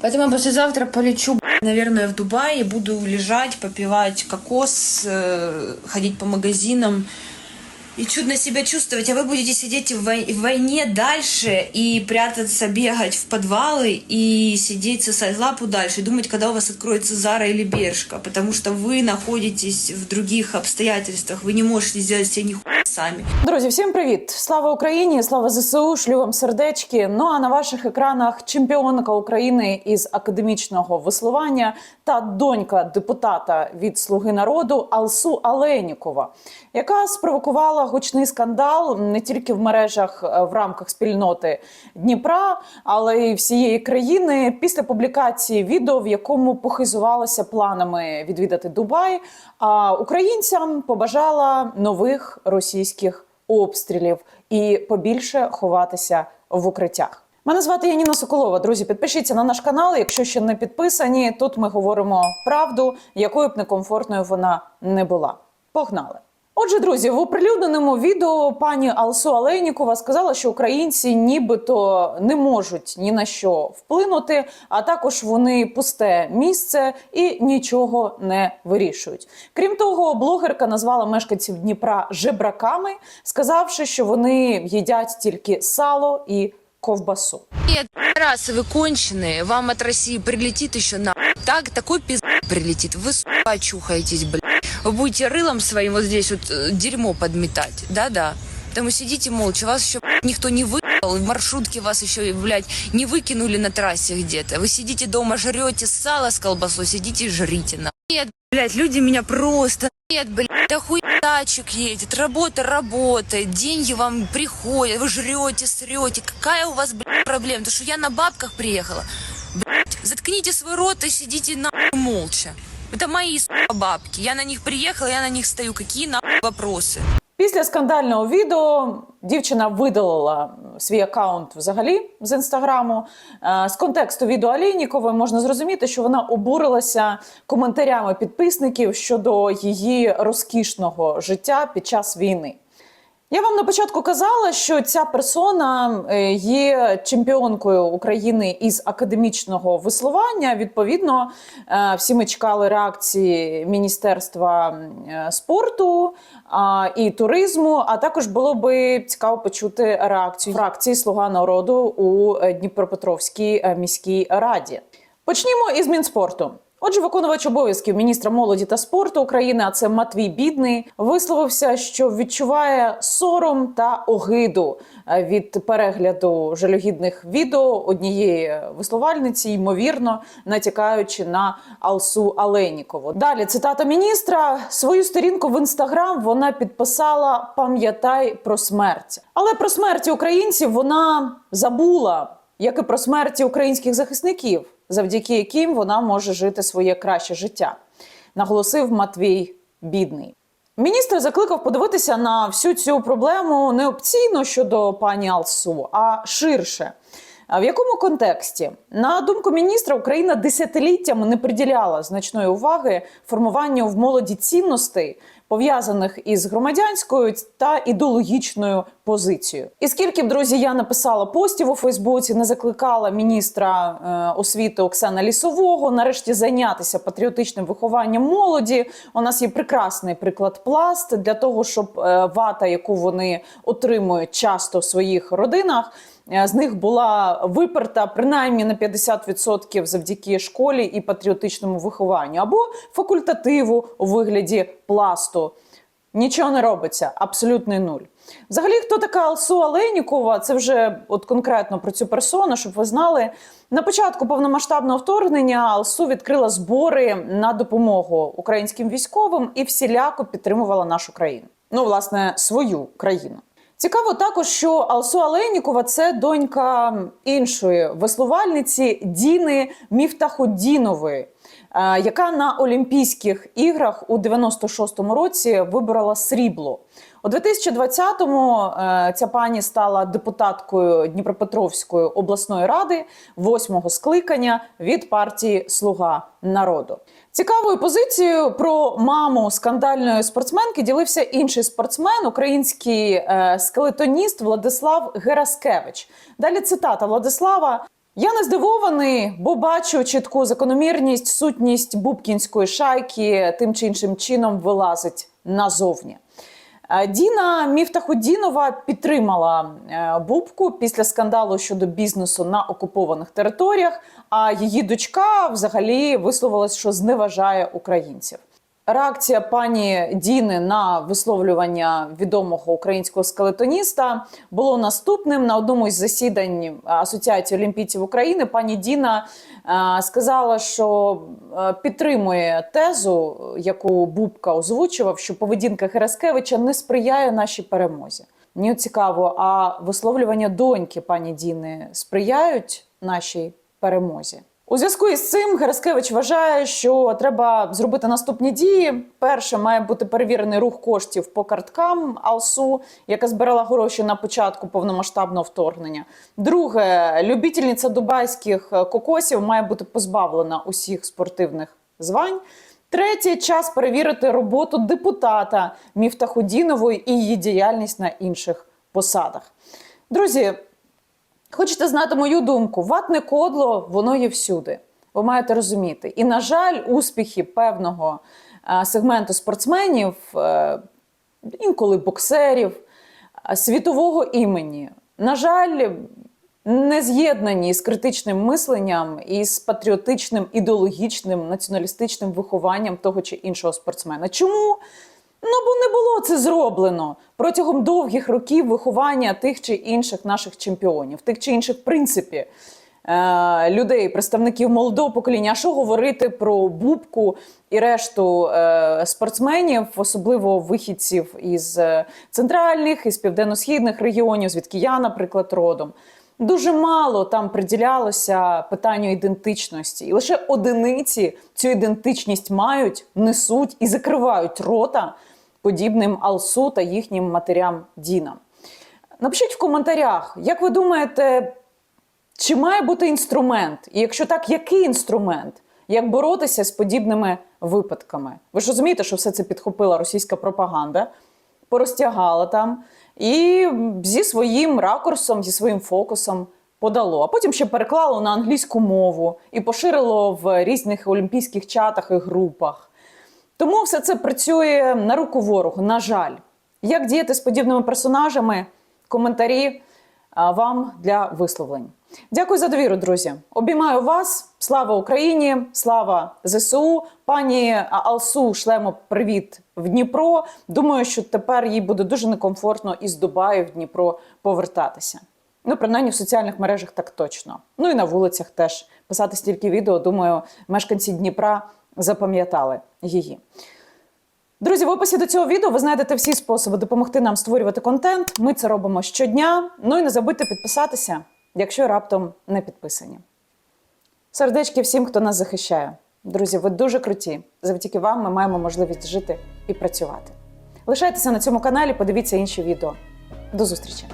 Поэтому я послезавтра полечу, наверное, в Дубай и буду лежать, попивать кокос, э, ходить по магазинам и чудно себя чувствовать. А вы будете сидеть в, вой- в войне дальше и прятаться, бегать в подвалы и сидеть сосать лапу дальше, и думать, когда у вас откроется Зара или Бершка, потому что вы находитесь в других обстоятельствах, вы не можете сделать себе нихуя сами. Друзі, всім привіт! Слава Україні! Слава ЗСУ! Шлю сердечки. Ну а на ваших екранах чемпіонка України із академічного веслування та донька депутата від Слуги народу Алсу Аленікова, яка спровокувала гучний скандал не тільки в мережах е, в рамках спільноти Дніпра, але й всієї країни після публікації відео, в якому похизувалася планами відвідати Дубай. А українцям побажала нових російських обстрілів і побільше ховатися в укриттях. Мене звати Яніна Соколова. Друзі, підпишіться на наш канал. Якщо ще не підписані, тут ми говоримо правду, якою б некомфортною вона не була. Погнали! Отже, друзі, в оприлюдненому відео пані Алсу Алейнікова сказала, що українці нібито не можуть ні на що вплинути, а також вони пусте місце і нічого не вирішують. Крім того, блогерка назвала мешканців Дніпра жебраками, сказавши, що вони їдять тільки сало і ковбасу. Нет, раз вы конченые, вам от России прилетит еще на так такой пиз прилетит. Вы сука очухаетесь, блядь. Вы будете рылом своим вот здесь вот э, дерьмо подметать. Да-да. Потому сидите молча, вас еще никто не выебал, в маршрутке вас еще, блядь, не выкинули на трассе где-то. Вы сидите дома, жрете сало с колбасой, сидите и жрите на. Нет, блядь, люди меня просто... Нет, блядь, да хуй тачек едет, работа работает, деньги вам приходят, вы жрете, срете. Какая у вас, блядь, проблема? То, что я на бабках приехала. Блядь, заткните свой рот и сидите на молча. Это мои бабки. Я на них приехала, я на них стою. Какие нахуй вопросы? Після скандального відео дівчина видалила свій аккаунт взагалі з інстаграму. Е, З контексту відео Алійнікової можна зрозуміти, що вона обурилася коментарями підписників щодо її розкішного життя під час війни. Я вам на початку казала, що ця персона е, є чемпіонкою України із академічного веслування. Відповідно, е, всі ми чекали реакції Міністерства е, спорту і туризму. А також було би цікаво почути реакцію фракції Слуга народу у Дніпропетровській міській раді. Почнімо із Мінспорту. Отже, виконувач обов'язків міністра молоді та спорту України, а це Матвій Бідний, висловився, що відчуває сором та огиду е, від перегляду жалюгідних відео однієї висловальниці, ймовірно натякаючи на Алсу Аленікову. Далі цитата міністра: свою сторінку в інстаграм вона підписала Пам'ятай про смерть, але про смерті українців вона забула як і про смерті українських захисників, завдяки яким вона може жити своє краще життя, наголосив Матвій Бідний. Міністр закликав подивитися на всю цю проблему не опційно щодо пані Алсу, а ширше. А в якому контексті? На думку міністра, Україна десятиліттями не приділяла значної уваги формуванню в молоді цінностей, пов'язаних із громадянською та ідеологічною позицією. І скільки б друзі я написала постів у Фейсбуці, не закликала міністра е, освіти Оксана Лісового нарешті зайнятися патріотичним вихованням молоді. У нас є прекрасний приклад пласт для того, щоб е, вата, яку вони отримують часто в своїх родинах. е, З них була виперта принаймні на 50% завдяки школі і патріотичному вихованню, або факультативу у вигляді пласту. Нічого не робиться, абсолютний нуль. Взагалі, хто така Алсу Аленікова? Це вже от конкретно про цю персону, щоб ви знали. На початку повномасштабного вторгнення Алсу відкрила збори на допомогу українським військовим і всіляко підтримувала нашу країну. Ну, власне, свою країну. Цікаво також, що Алсу Аленікова це донька іншої веслувальниці Діни Міфтахудінової, е, яка на Олімпійських іграх у 96-му році виборола срібло. У 2020-му е, ця пані стала депутаткою Дніпропетровської обласної ради восьмого скликання від партії Слуга народу. Цікавою позицією про маму скандальної спортсменки ділився інший спортсмен, український е, скелетоніст Владислав Гераскевич. Далі цитата Владислава. Я не здивований, бо бачу чітку закономірність, сутність бубкінської шайки тим чи іншим чином вилазить назовні. Е, Діна Міфтахудінова підтримала е, Бубку після скандалу щодо бізнесу на окупованих територіях. А її дочка взагалі висловилась, що зневажає українців. Реакція пані Діни на висловлювання відомого українського скелетоніста було наступним. На одному із засідань Асоціації олімпійців України пані Діна е, сказала, що е, підтримує тезу, яку Бубка озвучував, що поведінка Хераскевича не сприяє нашій перемозі. Мені цікаво, а висловлювання доньки пані Діни сприяють нашій перемозі? У зв'язку із цим Гераскевич вважає, що треба зробити наступні дії. Перше має бути перевірений рух коштів по карткам АЛСУ, яка збирала гроші на початку повномасштабного вторгнення. Друге, любительниця дубайських кокосів має бути позбавлена усіх спортивних звань. Третє час перевірити роботу депутата Міфтахудінової і її діяльність на інших посадах. Друзі, Хочете знати мою думку? Ватне кодло, воно є всюди. Ви маєте розуміти. І, на жаль, успіхи певного е, сегменту спортсменів, е, інколи боксерів, е, світового імені, на жаль, не з'єднані з критичним мисленням і з патріотичним, ідеологічним, націоналістичним вихованням того чи іншого спортсмена. Чому? Ну, бо не було це зроблено протягом довгих років виховання тих чи інших наших чемпіонів, тих чи інших принципі е, людей, представників молодого покоління. А що говорити про Бубку і решту е, спортсменів, особливо вихідців із е, центральних із південно-східних регіонів, звідки я, наприклад, родом. Дуже мало там приділялося питанню ідентичності, і лише одиниці цю ідентичність мають, несуть і закривають рота подібним Алсу та їхнім матерям Дінам. Напишіть в коментарях, як ви думаєте, чи має бути інструмент? І якщо так, який інструмент? Як боротися з подібними випадками? Ви ж розумієте, що все це підхопила російська пропаганда, порозтягала там і зі своїм ракурсом, зі своїм фокусом подало. А потім ще переклало на англійську мову і поширило в різних олімпійських чатах і групах. Тому все це працює на руку ворогу, на жаль. Як діяти з подібними персонажами? Коментарі вам для висловлень. Дякую за довіру, друзі. Обіймаю вас. Слава Україні! Слава ЗСУ! Пані Алсу шлемо привіт в Дніпро. Думаю, що тепер їй буде дуже некомфортно із Дубаю в Дніпро повертатися. Ну, принаймні в соціальних мережах так точно. Ну і на вулицях теж писати стільки відео. Думаю, мешканці Дніпра запам'ятали її. Друзі, в описі до цього відео ви знайдете всі способи допомогти нам створювати контент. Ми це робимо щодня. Ну і не забудьте підписатися, якщо раптом не підписані. Сердечки всім, хто нас захищає. Друзі, ви дуже круті. Завдяки вам ми маємо можливість жити і працювати. Лишайтеся на цьому каналі, подивіться інші відео. До зустрічі!